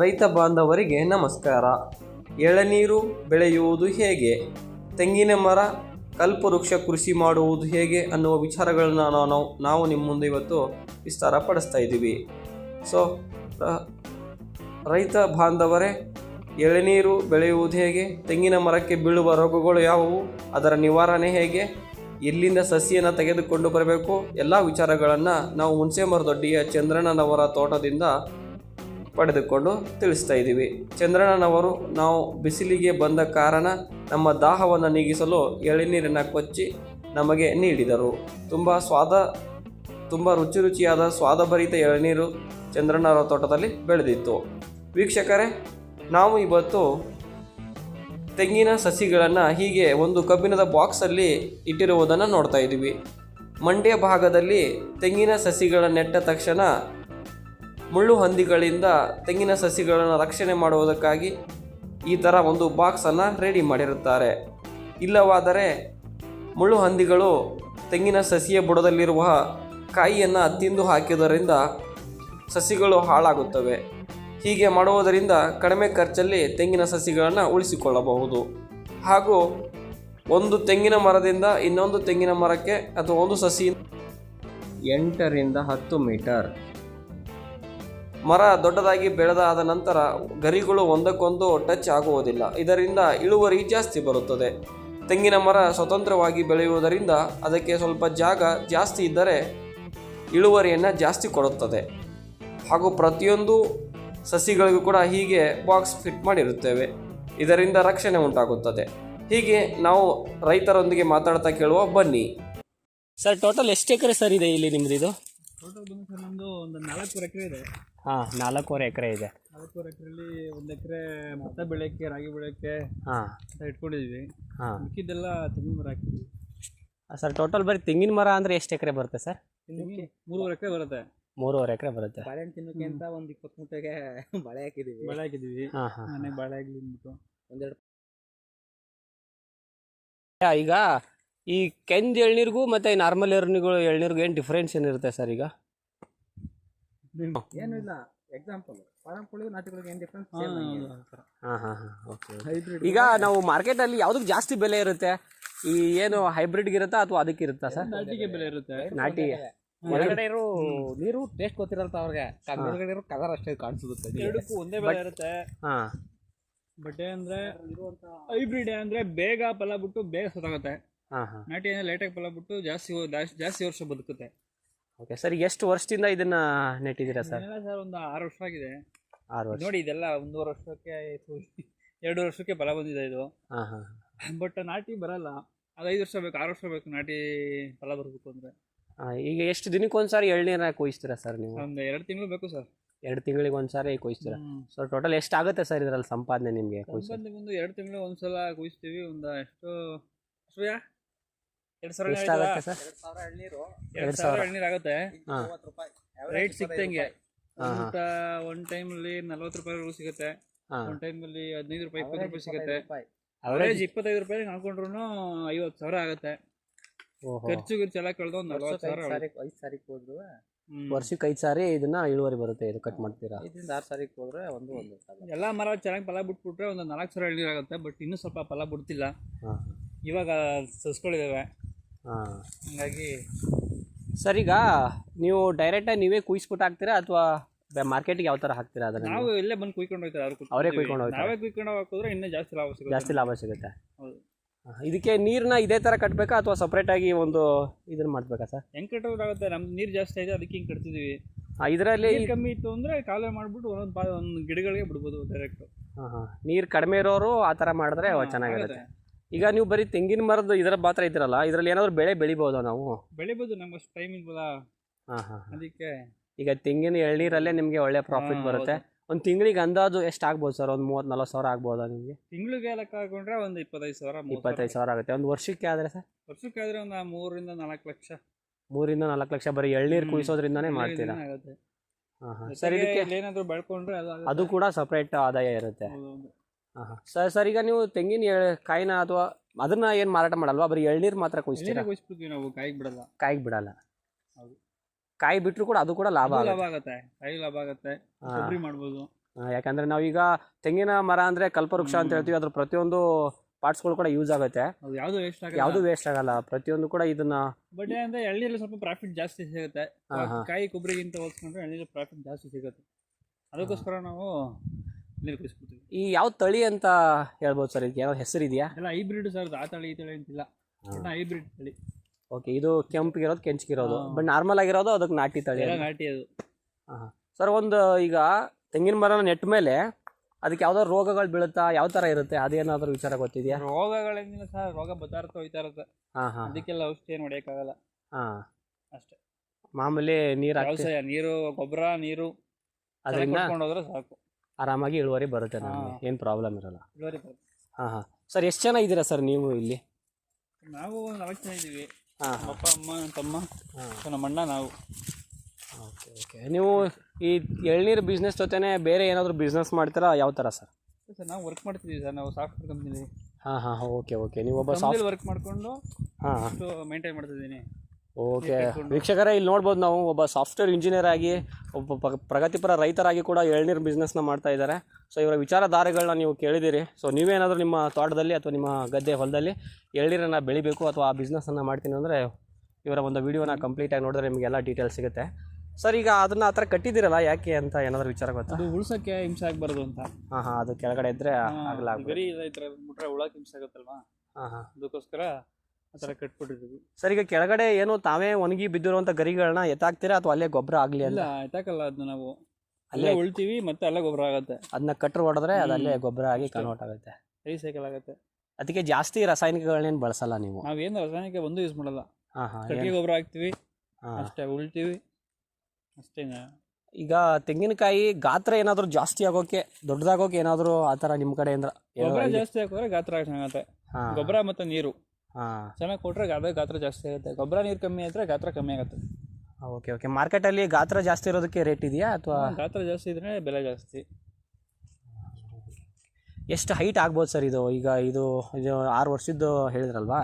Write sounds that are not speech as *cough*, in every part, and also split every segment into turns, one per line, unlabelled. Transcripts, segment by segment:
ರೈತ ಬಾಂಧವರಿಗೆ ನಮಸ್ಕಾರ. ಎಳನೀರು ಬೆಳೆಯುವುದು ಹೇಗೆ? ತೆಂಗಿನ ಮರ, ಕಲ್ಪವೃಕ್ಷ ಕೃಷಿ ಮಾಡುವುದು ಹೇಗೆ ಅನ್ನುವ ವಿಚಾರಗಳನ್ನು ನಾವು ನಾವು ನಿಮ್ಮ ಮುಂದೆ ಇವತ್ತು ವಿಸ್ತಾರ ಪಡಿಸ್ತಾ ಇದ್ದೀವಿ. ಸೊ ರೈತ ಬಾಂಧವರೇ, ಎಳನೀರು ಬೆಳೆಯುವುದು ಹೇಗೆ? ತೆಂಗಿನ ಮರಕ್ಕೆ ಬೀಳುವ ರೋಗಗಳು ಯಾವುವು? ಅದರ ನಿವಾರಣೆ ಹೇಗೆ? ಎಲ್ಲಿಂದ ಸಸಿಯನ್ನು ತೆಗೆದುಕೊಂಡು ಬರಬೇಕು? ಎಲ್ಲ ವಿಚಾರಗಳನ್ನು ನಾವು ಹುಣಸೆ ಮರದೊಡ್ಡಿಯ ಚಂದ್ರಣ್ಣನವರ ತೋಟದಿಂದ ಪಡೆದುಕೊಂಡು ತಿಳಿಸ್ತಾ ಇದ್ದೀವಿ. ಚಂದ್ರಣ್ಣನವರು ನಾವು ಬಿಸಿಲಿಗೆ ಬಂದ ಕಾರಣ ನಮ್ಮ ದಾಹವನ್ನು ನೀಗಿಸಲು ಎಳೆನೀರನ್ನು ಕೊಚ್ಚಿ ನಮಗೆ ನೀಡಿದರು. ತುಂಬ ಸ್ವಾದ, ತುಂಬ ರುಚಿ ರುಚಿಯಾದ ಸ್ವಾದಭರಿತ ಎಳನೀರು ಚಂದ್ರಣ್ಣರ ತೋಟದಲ್ಲಿ ಬೆಳೆದಿತ್ತು. ವೀಕ್ಷಕರೇ, ನಾವು ಇವತ್ತು ತೆಂಗಿನ ಸಸಿಗಳನ್ನು ಹೀಗೆ ಒಂದು ಕಬ್ಬಿಣದ ಬಾಕ್ಸಲ್ಲಿ ಇಟ್ಟಿರುವುದನ್ನು ನೋಡ್ತಾ ಇದ್ದೀವಿ. ಮಂಡ್ಯ ಭಾಗದಲ್ಲಿ ತೆಂಗಿನ ಸಸಿಗಳ ನೆಟ್ಟ ತಕ್ಷಣ ಮುಳ್ಳು ಹಂದಿಗಳಿಂದ ತೆಂಗಿನ ಸಸಿಗಳನ್ನು ರಕ್ಷಣೆ ಮಾಡುವುದಕ್ಕಾಗಿ ಈ ಥರ ಒಂದು ಬಾಕ್ಸನ್ನು ರೆಡಿ ಮಾಡಿರುತ್ತಾರೆ. ಇಲ್ಲವಾದರೆ ಮುಳ್ಳು ಹಂದಿಗಳು ತೆಂಗಿನ ಸಸಿಯ ಬುಡದಲ್ಲಿರುವ ಕಾಯಿಯನ್ನು ತಿಂದು ಹಾಕಿದ್ದರಿಂದ ಸಸಿಗಳು ಹಾಳಾಗುತ್ತವೆ. ಹೀಗೆ ಮಾಡುವುದರಿಂದ ಕಡಿಮೆ ಖರ್ಚಲ್ಲಿ ತೆಂಗಿನ ಸಸಿಗಳನ್ನು ಉಳಿಸಿಕೊಳ್ಳಬಹುದು. ಹಾಗೂ ಒಂದು ತೆಂಗಿನ ಮರದಿಂದ ಇನ್ನೊಂದು ತೆಂಗಿನ ಮರಕ್ಕೆ ಅಥವಾ ಒಂದು ಸಸಿ ಎಂಟರಿಂದ ಹತ್ತು ಮೀಟರ್. ಮರ ದೊಡ್ಡದಾಗಿ ಬೆಳೆದಾದ ನಂತರ ಗರಿಗಳು ಒಂದಕ್ಕೊಂದು ಟಚ್ ಆಗುವುದಿಲ್ಲ. ಇದರಿಂದ ಇಳುವರಿ ಜಾಸ್ತಿ ಬರುತ್ತದೆ. ತೆಂಗಿನ ಮರ ಸ್ವತಂತ್ರವಾಗಿ ಬೆಳೆಯುವುದರಿಂದ ಅದಕ್ಕೆ ಸ್ವಲ್ಪ ಜಾಗ ಜಾಸ್ತಿ ಇದ್ದರೆ ಇಳುವರಿಯನ್ನು ಜಾಸ್ತಿ ಕೊಡುತ್ತದೆ. ಹಾಗೂ ಪ್ರತಿಯೊಂದು ಸಸಿಗಳಿಗೂ ಕೂಡ ಹೀಗೆ ಬಾಕ್ಸ್ ಫಿಟ್ ಮಾಡಿರುತ್ತೇವೆ. ಇದರಿಂದ ರಕ್ಷಣೆ ಉಂಟಾಗುತ್ತದೆ. ಹೀಗೆ ನಾವು ರೈತರೊಂದಿಗೆ ಮಾತಾಡ್ತಾ ಕೇಳುವ ಬನ್ನಿ. ಸರ್, ಟೋಟಲ್ ಎಷ್ಟು ಎಕರೆ ಸರ್ ಇದೆ ಇಲ್ಲಿ ನಿಮ್ದು ಇದು
ಟೋಟಲ್ ಬಂದು ಸರ್ ನಮ್ಮದು ಒಂದು ನಾಲ್ಕೂವರೆ ಎಕರೆ ಇದೆ.
ಹಾಂ ನಾಲ್ಕೂವರೆ ಎಕರೆ ಇದೆ.
ನಾಲ್ಕೂವರೆ ಎಕರೆಲಿ ಒಂದು ಎಕರೆ ಭತ್ತ ಬೆಳೆಯೋಕ್ಕೆ ರಾಗಿ ಬೆಳೆಯೋಕ್ಕೆ
ಹಾಂ.
ಅಂತ ಇಟ್ಕೊಂಡಿದ್ವಿ.
ಹಾಂ.
ಮಿಕ್ಕಿದ್ದೆಲ್ಲ ತೆಂಗಿನ ಮರ ಹಾಕಿದ್ವಿ
ಸರ್ ಟೋಟಲ್ ಬರೀ ತೆಂಗಿನ ಮರ ಅಂದ್ರೆ ಎಷ್ಟು ಎಕರೆ ಬರುತ್ತೆ ಸರ್?
ಮೂರುವರೆ ಎಕರೆ ಬರುತ್ತೆ.
ಮೂರುವರೆ ಎಕರೆ ಬರುತ್ತೆ.
ಬಾಳೆಹಣ್ಣು ತಿನ್ನೋಕೆ ಅಂತ ಒಂದು ಇಪ್ಪತ್ತು ಮೂಟೆಗೆ ಬಾಳೆ ಹಾಕಿದೀವಿ.
ಬಾಳೆ ಹಾಕಿದೀವಿ.
ಹಾಂ ಹಾಂ.
ಮನೆಗೆ ಬಾಳೆ ಆಗಲಿ ಅಂದ್ಬಿಟ್ಟು.
ಒಂದೆರಡು
ಈಗ ಈ ಕೆಂಜ್ ಎಳ್ನೀರಿಗೂ ಮತ್ತೆ ನಾರ್ಮಲ್ ಎಳ್ನೀರುಗಳು ಎಳ್ನೀರಿಗೂ ಏನು ಡಿಫ್ರೆನ್ಸ್ ಏನಿರುತ್ತೆ ಸರ್ ಈಗ?
ಏನು ಇಲ್ಲ. ಎಕ್ಸಾಂಪಲ್ ಫಾರಂ ಕೋಳಿ ನಾಟಿಗಳಿಗೆ ಏನು ಡಿಫ್ರೆನ್ಸ್
ಹಾಂ ಹಾಂ ಹಾಂ ಓಕೆ ಈಗ ನಾವು ಮಾರ್ಕೆಟ್ ಅಲ್ಲಿ ಯಾವುದಕ್ಕೆ ಜಾಸ್ತಿ ಬೆಲೆ ಇರುತ್ತೆ? ಈ ಏನು ಹೈಬ್ರಿಡ್ ಇರುತ್ತಾ ಅಥವಾ ಅದಕ್ಕೆ ಇರುತ್ತಾ ಸರ್
ನಾಟಿಗೆ ಬೆಲೆ ಇರುತ್ತೆ.
ನಾಟಿ.
ಒಳಗಡೆ ಇರೋ ನೀರು ಟೇಸ್ಟ್ ಗೊತ್ತಿರಲ್ಲ ಅವ್ರಿಗೆ? ಹೊರಗಡೆ ಇರೋ ಕಲರ್ ಅಷ್ಟೇ ಕಾಣಿಸುತ್ತೆ
ಎರಡಕ್ಕೂ ಒಂದೇ ಬೆಲೆ ಇರುತ್ತೆ.
ಹಾಂ.
ಬಟ್ ಅಂದ್ರೆ ಹೈಬ್ರಿಡ್ ಅಂದ್ರೆ ಬೇಗ ಫಲ ಬಿಟ್ಟು ಬೇಗ ಸತ್ತಾಗುತ್ತೆ ನಾಟಿ ಅಂದ್ರೆ ಲೇಟಾಗಿ ಫಲ ಬಿಟ್ಟು ಜಾಸ್ತಿ ಜಾಸ್ತಿ- ವರ್ಷ ಬದುಕುತ್ತೆ.
ಓಕೆ ಸರ್ ಎಷ್ಟು ವರ್ಷದಿಂದ ಇದನ್ನ ನೆಟ್ಟಿದ್ದೀರಾ ಸರ್
ಇದೆಲ್ಲ ಸರ್ ಒಂದು ಆರು ವರ್ಷ ಆಗಿದೆ.
ಆರು ವರ್ಷ.
ನೋಡಿ ಇದೆಲ್ಲ ಒಂದೂವರೆ ವರ್ಷಕ್ಕೆ *laughs* ಎರಡು ವರ್ಷಕ್ಕೆ ಫಲ ಬಂದಿದೆ ಇದು.
ಹಾಂ ಹಾಂ
ಬಟ್ ನಾಟಿ ಬರಲ್ಲ. ಅದು ಐದು ವರ್ಷ ಬೇಕು ಆರು ವರ್ಷ ಬೇಕು ನಾಟಿ ಫಲ ಬರಬೇಕು ಅಂದ್ರೆ.
ಈಗ ಎಷ್ಟು ದಿನಕ್ಕೆ ಒಂದ್ಸಾರಿ ಎಳ್ನೀರ ಕೊಯ್ಸ್ತೀರಾ ಸರ್ ನೀವು?
ಒಂದು ಎರಡು ತಿಂಗಳು ಬೇಕು ಸರ್
ಎರಡು ತಿಂಗಳಿಗೆ ಒಂದ್ಸಾರಿ ಕೊಯ್ಸ್ತೀರಾ? ಸೊ ಟೋಟಲ್ ಎಷ್ಟು ಆಗುತ್ತೆ ಸರ್ ಇದರಲ್ಲಿ ಸಂಪಾದನೆ ನಿಮಗೆ
ಕೊಯ್ಸೋದು ಒಂದು ಎರಡು ತಿಂಗಳು ಒಂದ್ಸಲ ಕೊಯ್ಸ್ತೀವಿ ಒಂದು ಎಷ್ಟು ಸೂರ್ಯ ಎರಡು ಸಾವಿರ
ಎಷ್ಟಾಗುತ್ತೆ ಸರ್?
ಎರಡು ಸಾವಿರ ಎಳ್ನೀರು.
ಎರಡು ಸಾವಿರ ಆಗುತ್ತೆ.
ಹಾಂ.
ಮೂವತ್ತು ರೂಪಾಯಿ.
ರೈಟ್ ಸಿಕ್ತಂಗೆ
ಹಾ, ಹಾ.
ಊಟ ಒನ್ ಟೈಮಲ್ಲಿ ನಲ್ವತ್ತು ರೂಪಾಯಿವರೆಗೂ ಸಿಗುತ್ತೆ.
ಒಂದ್
ಟೈಮ್ ಅಲ್ಲಿ ಹದಿನೈದು ರೂಪಾಯಿ ಇಪ್ಪತ್ತು ರೂಪಾಯಿ ಸಿಗುತ್ತೆ.
ರೂಪಾಯಿ.
ಅವರೇಜ್ ಇಪ್ಪತ್ತೈದು ರೂಪಾಯಿ ಹಾಕೊಂಡ್ರು ಐವತ್ತು ಸಾವಿರ ಆಗುತ್ತೆ.
ಓಹೋ.
ಖರ್ಚು ಗಿರ್ಚು ಎಲ್ಲ ಕಳೆದು ಒಂದು ನಲ್ವತ್ತು ಸಾವಿರ
ಐದು ಸಾರಿಗೆ ಹೋದ್ರು.
ವರ್ಷಕ್ಕೆ ಐದು ಸಾರಿ ಇದನ್ನ ಇಳುವರಿ ಬರುತ್ತೆ ಇದು ಕಟ್ ಮಾಡ್ತೀರಾ?
ಆರು ಸಾರಿಗೆ ಹೋದ್ರೆ ಒಂದು ಒಂದು
ಎಲ್ಲ ಮರ ಚೆನ್ನಾಗಿ ಫಲ ಬಿಟ್ಬಿಟ್ರೆ ಒಂದು ನಾಲ್ಕು ಸಾವಿರ ಎಳ್ನೀರು ಆಗುತ್ತೆ ಬಟ್ ಇನ್ನೂ ಸ್ವಲ್ಪ ಫಲ ಬಿಡ್ತಿಲ್ಲ. ಇವಾಗ ಸಸ್ಗಳಿದಾವೆ.
ಹಾಂ.
ಹಂಗಾಗಿ
ಸರ್ ಈಗ ನೀವು ಡೈರೆಕ್ಟಾಗಿ ನೀವೇ ಕುಯ್ಸ್ಬಿಟ್ಟು ಹಾಕ್ತೀರಾ ಅಥವಾ ಮಾರ್ಕೆಟಿಗೆ ಯಾವ ಥರ ಹಾಕ್ತೀರಾ ಅದನ್ನ
ನಾವು ಇಲ್ಲೇ ಬಂದು ಕುಯ್ಕೊಂಡು ಹೋಗ್ತಾರೆ ಅವ್ರು
ಅವರೇ
ಕುಯ್ಕೊಂಡು
ಹೋಗ್ತಾರೆ.
ನಾವೇ ಕುಯ್ಕೊಂಡು ಹಾಕಿದ್ರೆ ಇನ್ನೂ ಜಾಸ್ತಿ ಲಾಭ ಸಿಗುತ್ತೆ.
ಜಾಸ್ತಿ ಲಾಭ ಸಿಗುತ್ತೆ.
ಹೌದು.
ಇದಕ್ಕೆ ನೀರನ್ನ ಇದೇ ಥರ ಕಟ್ಟಬೇಕಾ ಅಥವಾ ಸಪ್ರೇಟಾಗಿ ಒಂದು ಇದನ್ನ ಮಾಡಬೇಕಾ ಸರ್?
ಹೆಂಗೆ ಕಟ್ಟೋದಾಗುತ್ತೆ ನಮ್ಮ ನೀರು ಜಾಸ್ತಿ ಇದೆ ಅದಕ್ಕೆ ಹಿಂಗೆ ಕಟ್ತಿದೀವಿ.
ಇದರಲ್ಲಿ
ನೀರು ಕಮ್ಮಿ ಇತ್ತು ಅಂದ್ರೆ ಕಾಲುವೆ ಮಾಡ್ಬಿಟ್ಟು ಒಂದೊಂದು ಪಾ ಒಂದು ಗಿಡಗಳಿಗೆ ಬಿಡ್ಬೋದು ಡೈರೆಕ್ಟ್
ಹಾಂ ಹಾಂ. ನೀರು ಕಡಿಮೆ ಇರೋರು ಆ ಥರ ಮಾಡಿದ್ರೆ ಚೆನ್ನಾಗಿರುತ್ತೆ. ಈಗ ನೀವು ಬರೀ ತೆಂಗಿನ ಮರದ ಇದರ ಮಾತ್ರ ಇದ್ರಲ್ಲ ಇದರಲ್ಲಿ ಏನಾದರೂ ಬೆಳೆ ಬೆಳಿಬೋದಾ ನಾವು?
ಬೆಳಿಬೋದು ನಮ್ಗೆ ಅಷ್ಟು ಟೈಮ್ ಇಲ್ವಲ್ಲ.
ಹಾಂ ಹಾಂ
ಅದಕ್ಕೆ
ಈಗ ತೆಂಗಿನ ಎಳ್ನೀರಲ್ಲೇ ನಿಮಗೆ ಒಳ್ಳೆ ಪ್ರಾಫಿಟ್ ಬರುತ್ತೆ. ಒಂದು ತಿಂಗಳಿಗೆ ಅಂದಾಜು ಎಷ್ಟು ಆಗ್ಬೋದು ಸರ್? ಒಂದು ಮೂವತ್ತು ನಲ್ವತ್ತು ಸಾವಿರ ಆಗ್ಬೋದಾ ನಿಮಗೆ?
ತಿಂಗಳಿಗೆ ಲೆಕ್ಕ ಹಾಕೊಂಡ್ರೆ ಒಂದು ಇಪ್ಪತ್ತೈದು ಸಾವಿರ
ಇಪ್ಪತ್ತೈದು ಸಾವಿರ ಆಗುತ್ತೆ. ಒಂದು ವರ್ಷಕ್ಕೆ ಆದರೆ ಸರ್?
ವರ್ಷಕ್ಕೆ ಆದ್ರೆ ಒಂದು ಮೂರರಿಂದ ನಾಲ್ಕು ಲಕ್ಷ.
ಮೂರಿಂದ ನಾಲ್ಕು ಲಕ್ಷ ಬರೀ ಎಳ್ನೀರು ಕುಯಿಸೋದ್ರಿಂದನೇ ಮಾಡ್ತೀರಾ? ಹಾಂ ಹಾಂ. ಸರ್ ಇದಕ್ಕೆ
ಏನಾದ್ರು ಬೆಳ್ಕೊಂಡ್ರೆ ಅದು
ಕೂಡ ಸಪ್ರೇಟ್ ಆದಾಯ ಇರುತ್ತೆ. ಸರ್ ಸರ್ ಈಗ ನೀವು ತೆಂಗಿನ ಕಾಯಿನ ಅಥವಾ ಅದನ್ನ ಏನು ಮಾರಾಟ ಮಾಡಲ್ವಾ? ಬರೀ ಎಳ್ನೀರು ಮಾತ್ರ ಕುಯ್ಸ್ತೀರಾ?
ಕುಯ್ಸ್ಬಿಡ್ತೀವಿ ನಾವು ಕಾಯಿಗೆ ಬಿಡಲ್ಲ.
ಕಾಯಿಗೆ ಬಿಡಲ್ಲ.
ಹೌದು.
ಕಾಯಿ ಬಿಟ್ಟರು ಕೂಡ ಅದು ಕೂಡ ಲಾಭ
ಲಾಭ ಆಗುತ್ತೆ. ಕಾಯಿ ಲಾಭ ಆಗುತ್ತೆ. ಕೊಬ್ಬರಿ ಮಾಡ್ಬೋದು.
ಯಾಕಂದ್ರೆ ನಾವೀಗ ತೆಂಗಿನ ಮರ ಅಂದ್ರೆ ಕಲ್ಪವೃಕ್ಷ ಅಂತ ಹೇಳ್ತೀವಿ. ಅದ್ರ ಪ್ರತಿಯೊಂದು ಪಾರ್ಟ್ಸ್ಗಳು ಕೂಡ ಯೂಸ್ ಆಗುತ್ತೆ.
ಯಾವುದು ವೇಸ್ಟ್ ಆಗಲ್ಲ.
ಯಾವುದು ವೇಸ್ಟ್ ಆಗಲ್ಲ. ಪ್ರತಿಯೊಂದು ಕೂಡ ಇದನ್ನ
ಬಟ್ ಅಂದ್ರೆ ಎಳ್ನೀರಲ್ಲಿ ಸ್ವಲ್ಪ ಪ್ರಾಫಿಟ್ ಜಾಸ್ತಿ ಸಿಗುತ್ತೆ. ಕಾಯಿ ಕೊಬ್ಬರಿಗಿಂತ ಹೋಲ್ಸ್ಕೊಂಡ್ರೆ ಎಳ್ನೀರು ಪ್ರಾಫಿಟ್ ಜಾಸ್ತಿ ಸಿಗುತ್ತೆ. ಅದಕ್ಕೋಸ್ಕರ ನಾವು ನೀರು ಕುದಿಸ್ಬಿಡ್ತೀವಿ
ಈ ಯಾವ ತಳಿ ಅಂತ ಹೇಳ್ಬೋದು ಸರ್? ಇದಕ್ಕೆ ಯಾವ ಹೆಸರು ಇದೆಯಾ?
ಎಲ್ಲ ಹೈಬ್ರಿಡ್ ಸರ್ ಆ ತಳಿ ಈ ತಳಿ ಅಂತಿಲ್ಲ. ಹೈಬ್ರಿಡ್ ತಳಿ.
ಓಕೆ ಇದು ಕೆಂಪಿಗಿರೋದು ಕೆಂಚಿಗಿರೋದು.
ಹಾ.
ಬಟ್ ನಾರ್ಮಲ್ ಆಗಿರೋದು ಅದಕ್ಕೆ ನಾಟಿ ತಳಿ
ಎಲ್ಲ ನಾಟಿ ಅದು.
ಸರ್ ಒಂದು ಈಗ ತೆಂಗಿನ ಮರನ ನೆಟ್ಟ ಮೇಲೆ ಅದಕ್ಕೆ ಯಾವ್ದಾದ್ರು ರೋಗಗಳು ಬೀಳುತ್ತಾ ಯಾವ ಥರ ಇರುತ್ತೆ? ಅದೇನಾದ್ರೂ ವಿಚಾರ ಗೊತ್ತಿದೆಯಾ?
ರೋಗಗಳೇನಿಲ್ಲ ಸರ್ ರೋಗ ಬದಾರ್ಥ ಹೋಯ್ತಾ ಇರುತ್ತೆ
ಹಾಂ ಹಾಂ.
ಅದಕ್ಕೆಲ್ಲ ಔಷಧಿ ಏನು ಹೊಡೆಯೋಕ್ಕಾಗಲ್ಲ.
ಹಾಂ.
ಅಷ್ಟೇ.
ಮಾಮೂಲಿ ನೀರು
ವ್ಯವಸಾಯ ನೀರು ಗೊಬ್ಬರ ನೀರು.
ಅದರಿಂದ
ಹೋದ್ರೆ ಸಾಕು.
ಆರಾಮಾಗಿ ಇಳುವರಿ ಬರುತ್ತೆ ನಮಗೆ. ಏನು ಪ್ರಾಬ್ಲಮ್ ಇರಲ್ಲ.
ಇಳುವರಿ ಬರುತ್ತೆ.
ಹಾಂ ಹಾಂ. ಸರ್ ಎಷ್ಟು ಜನ ಇದ್ದೀರಾ ಸರ್ ನೀವು ಇಲ್ಲಿ?
ನಾವು ನಾಲ್ಕು ಜನ ಇದ್ದೀವಿ.
ಹಾಂ
ಅಪ್ಪ ಅಮ್ಮ ನನ್ನ ತಮ್ಮ ಸೊ ನಮ್ಮ ಅಣ್ಣ ನಾವು.
Okay okay. ನೀವು ಈ ಎಳ್ನೀರು ಬಿಸ್ನೆಸ್ ಜೊತೆನೇ ಬೇರೆ ಏನಾದರೂ ಬಿಸ್ನೆಸ್ ಮಾಡ್ತೀರಾ? ಯಾವ ಥರ ಸರ್?
ಸರ್ ನಾವು ವರ್ಕ್ ಮಾಡ್ತಿದ್ದೀವಿ ಸರ್. ನಾವು ಸಾಫ್ಟ್ವೇರ್ ಕಂಪ್ನಿಲಿ
ಹಾಂ ಹಾಂ. Okay okay. ನೀವು ಒಬ್ಬ
ಸಾಫ್ಟ್ವೇರ್ ವರ್ಕ್ ಮಾಡಿಕೊಂಡು
ಹಾಂ
ಮೇಂಟೈನ್ ಮಾಡ್ತಿದ್ದೀನಿ.
ಓಕೆ. ವೀಕ್ಷಕರೇ ಇಲ್ಲಿ ನೋಡ್ಬೋದು ನಾವು ಒಬ್ಬ ಸಾಫ್ಟ್ವೇರ್ ಇಂಜಿನಿಯರ್ ಆಗಿ ಒಬ್ಬ ಪ್ರಗತಿಪರ ರೈತರಾಗಿ ಕೂಡ ಎಳ್ನೀರು ಬಿಸ್ನೆಸ್ನ ಮಾಡ್ತಾ ಇದ್ದಾರೆ. ಸೊ ಇವರ ವಿಚಾರಧಾರೆಗಳನ್ನ ನೀವು ಕೇಳಿದ್ದೀರಿ ಸೊ ನೀವೇನಾದರೂ ನಿಮ್ಮ ತೋಟದಲ್ಲಿ ಅಥವಾ ನಿಮ್ಮ ಗದ್ದೆ ಹೊಲದಲ್ಲಿ ಎಳ್ನೀರನ್ನು ಬೆಳಿಬೇಕು ಅಥವಾ ಆ ಬಿಸ್ನೆಸ್ಸನ್ನು ಮಾಡ್ತೀನಿ ಅಂದರೆ ಇವರ ಒಂದು ವಿಡಿಯೋನ ಕಂಪ್ಲೀಟಾಗಿ ನೋಡಿದ್ರೆ ನಿಮಗೆ ಎಲ್ಲ ಡೀಟೇಲ್ಸ್ ಸಿಗುತ್ತೆ. ಸರ್ ಈಗ ಅದನ್ನು ಆ ಥರ ಕಟ್ಟಿದ್ದೀರಲ್ಲ ಯಾಕೆ ಅಂತ ಏನಾದರೂ ವಿಚಾರ ಗೊತ್ತಾ?
ಅದು ಉಳ್ಸಕ್ಕೆ ಹಿಂಸೆ ಆಗಬಾರ್ದು ಅಂತ.
ಹಾಂ ಹಾಂ ಅದು ಕೆಳಗಡೆ ಇದ್ದರೆ ಆಗಲ್ಲ
ಗರಿ ಇದ್ರೆ ಬಿಟ್ರೆ ಉಳಕ್ಕೆ ಹಿಂಸೆ ಆಗುತ್ತಲ್ವಾ?
ಹಾಂ ಹಾಂ.
ಅದಕ್ಕೋಸ್ಕರ ಆ ಥರ ಕಟ್ಬಿಟ್ಟಿದ್ದೀವಿ.
ಸರ್ ಈಗ ಕೆಳಗಡೆ ಏನು ತಾವೇ ಒಣಗಿ ಬಿದ್ದಿರುವಂತ ಗರಿಗಳನ್ನ ಎತ್ತಾಕ್ತೀರಾ ಅಥವಾ ಅಲ್ಲೇ ಗೊಬ್ಬರ ಆಗಲಿ ಅಲ್ಲ
ಎತ್ತಾಕಲ್ಲ ಅದನ್ನ ನಾವು.
ಅಲ್ಲೇ
ಉಳ್ತೀವಿ ಮತ್ತೆ ಅಲ್ಲೇ ಗೊಬ್ಬರ ಆಗುತ್ತೆ.
ಅದನ್ನ ಕಟ್ರ್ ಹೊಡೆದ್ರೆ ಅದು ಅಲ್ಲೇ ಗೊಬ್ಬರ ಆಗಿ ಕನ್ವರ್ಟ್ ಆಗುತ್ತೆ.
ರೀಸೈಕಲ್ ಆಗುತ್ತೆ.
ಅದಕ್ಕೆ ಜಾಸ್ತಿ ರಾಸಾಯನಿಕಗಳನ್ನೇನು ಬಳಸಲ್ಲ ನೀವು?
ನಾವೇನು ರಾಸಾಯನಿಕ ಒಂದು ಯೂಸ್ ಮಾಡಲ್ಲ.
ಹಾಂ ಹಾಂ
ಕಟ್ಟಿಗೆ ಗೊಬ್ಬರ ಹಾಕ್ತಿವಿ ಅಷ್ಟೇ ಉಳ್ತೀವಿ ಅಷ್ಟೇ
ಈಗ ತೆಂಗಿನಕಾಯಿ ಗಾತ್ರ ಏನಾದರೂ ಜಾಸ್ತಿ ಆಗೋಕೆ ದೊಡ್ಡದಾಗೋಕೆ ಏನಾದರೂ ಆ ಥರ ನಿಮ್ಮ ಕಡೆಯಿಂದ
ಗೊಬ್ಬರ ಜಾಸ್ತಿ ಹಾಕಿದ್ರೆ ಗಾತ್ರ ಚೆನ್ನಾಗತ್ತೆ
ಹಾಂ.
ಗೊಬ್ಬರ ಮತ್ತೆ ನೀರು.
ಹಾಂ.
ಚೆನ್ನಾಗಿ ಕೊಟ್ಟರೆ ಅದೇ ಗಾತ್ರ ಜಾಸ್ತಿ ಆಗುತ್ತೆ ಗೊಬ್ಬರ ನೀರು ಕಮ್ಮಿ ಆದರೆ ಗಾತ್ರ ಕಮ್ಮಿ ಆಗುತ್ತೆ.
ಓಕೆ ಓಕೆ ಮಾರ್ಕೆಟಲ್ಲಿ ಗಾತ್ರ ಜಾಸ್ತಿ ಇರೋದಕ್ಕೆ ರೇಟ್ ಇದೆಯಾ ಅಥವಾ?
ಗಾತ್ರ ಜಾಸ್ತಿ ಇದ್ರೆ ಬೆಲೆ ಜಾಸ್ತಿ.
ಎಷ್ಟು ಹೈಟ್ ಆಗ್ಬೋದು ಸರ್ ಇದು? ಈಗ ಇದು ಇದು ಆರು ವರ್ಷದ್ದು ಹೇಳಿದ್ರಲ್ವಾ?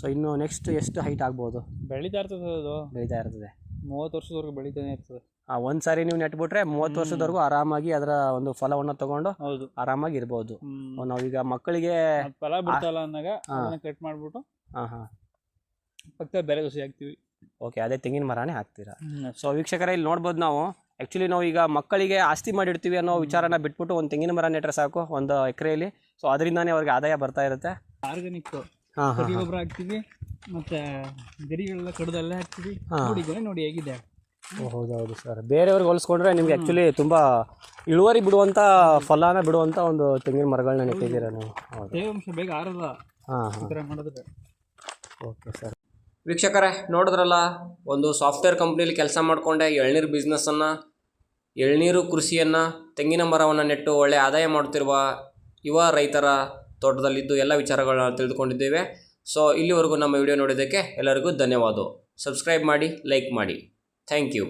ಸೊ ಇನ್ನು ನೆಕ್ಸ್ಟ್ ಎಷ್ಟು ಹೈಟ್ ಆಗ್ಬೋದು?
ಬೆಳೀತಾ ಇರ್ತದೆ ಅದು.
ಬೆಳೀತಾ ಇರ್ತದೆ.
ಮೂವತ್ತು ವರ್ಷದವರೆಗೂ ಬೆಳೀತಾನೆ ಇರ್ತದೆ.
ಒಂದು ಸಾರಿ ನೀವು ನೆಟ್ಬಿಟ್ರೆ ಮೂವತ್ತು. ವರ್ಷದವರೆಗೂ ಆರಾಮಾಗಿ ಅದರ ಒಂದು ಫಲವನ್ನು ತಗೊಂಡು
ಹೌದು.
ಆರಾಮಾಗಿ ಇರ್ಬೋದು.
ನಾವು
ನಾವೀಗ ಮಕ್ಕಳಿಗೆ
ಅದ್ ಫಲ ಬಿಡ್ತಲ್ಲ ಅಂದಾಗ
ಹಾ.
ಕಟ್ ಮಾಡ್ಬಿಟ್ಟು
ಹಾ ಹಾ.
ಪಕ್ಕ ಬೇರೆ ದೋಸೆ ಹಾಕ್ತಿವಿ.
ಓಕೆ ಅದೇ ತೆಂಗಿನ ಮರನೇ ಹಾಕ್ತೀರಾ? ಸೊ ವೀಕ್ಷಕರ ಇಲ್ಲಿ ನೋಡ್ಬೋದು ನಾವು. ಆ್ಯಕ್ಚುಲಿ ನಾವು ಈಗ ಮಕ್ಕಳಿಗೆ ಆಸ್ತಿ ಮಾಡಿರ್ತೀವಿ ಅನ್ನೋ ವಿಚಾರನ ಬಿಟ್ಬಿಟ್ಟು ಒಂದು ತೆಂಗಿನ ಮರ ನೆಟ್ರೆ ಸಾಕು ಒಂದು ಎಕರೆಯಲ್ಲಿ. ಸೊ ಅದರಿಂದಾನೇ ಅವ್ರಿಗೆ ಆದಾಯ ಬರ್ತಾ ಇರುತ್ತೆ.
ಆರ್ಗಾನಿಕ್ ಗೊಬ್ಬರ ಹಾಕ್ತೀವಿ. ಮತ್ತೆ ಗರಿಗಳೆಲ್ಲ ಕಡ್ದಲ್ಲೇ ಹಾಕ್ತೀವಿ. ನೋಡಿ ನೋಡಿ ಹೇಗಿದೆ.
ಹೌದೌದು ಹೌದು ಸರ್. ಬೇರೆಯವ್ರಿಗೆ ಹೋಲಿಸ್ಕೊಂಡ್ರೆ ನಿಮ್ಗೆ ಆ್ಯಕ್ಚುಲಿ ತುಂಬ ಇಳುವರಿ ಬಿಡುವಂಥ ಫಲಾನ ಬಿಡುವಂಥ ಒಂದು ತೆಂಗಿನ ಮರಗಳನ್ನ ನೆಟ್ಟಿದ್ದೀರಾ ನೀವು?
ತೇವಾಂಶ ಬೇಗ ಆರದ
ಹಾಂ
ಈ
ಹಾಂ
ಥರ ಮಾಡಿದ್ರೆ.
Okay sir. ವೀಕ್ಷಕರೇ ನೋಡಿದ್ರಲ್ಲ ಒಂದು ಸಾಫ್ಟ್ವೇರ್ ಕಂಪ್ನಿಲಿ ಕೆಲಸ ಮಾಡಿಕೊಂಡೆ ಎಳ್ನೀರು ಬಿಸ್ನೆಸ್ಸನ್ನು ಎಳ್ನೀರು ಕೃಷಿಯನ್ನು ತೆಂಗಿನ ಮರವನ್ನು ನೆಟ್ಟು ಒಳ್ಳೆ ಆದಾಯ ಮಾಡುತ್ತಿರುವ ಯುವ ರೈತರ ತೋಟದಲ್ಲಿದ್ದು ಎಲ್ಲ ವಿಚಾರಗಳನ್ನ ತಿಳಿದುಕೊಂಡಿದ್ದೇವೆ. ಸೊ ಇಲ್ಲಿವರೆಗೂ ನಮ್ಮ ವಿಡಿಯೋ ನೋಡಿದ್ದಕ್ಕೆ ಎಲ್ಲರಿಗೂ ಧನ್ಯವಾದ. ಸಬ್ಸ್ಕ್ರೈಬ್ ಮಾಡಿ ಲೈಕ್ ಮಾಡಿ. Thank you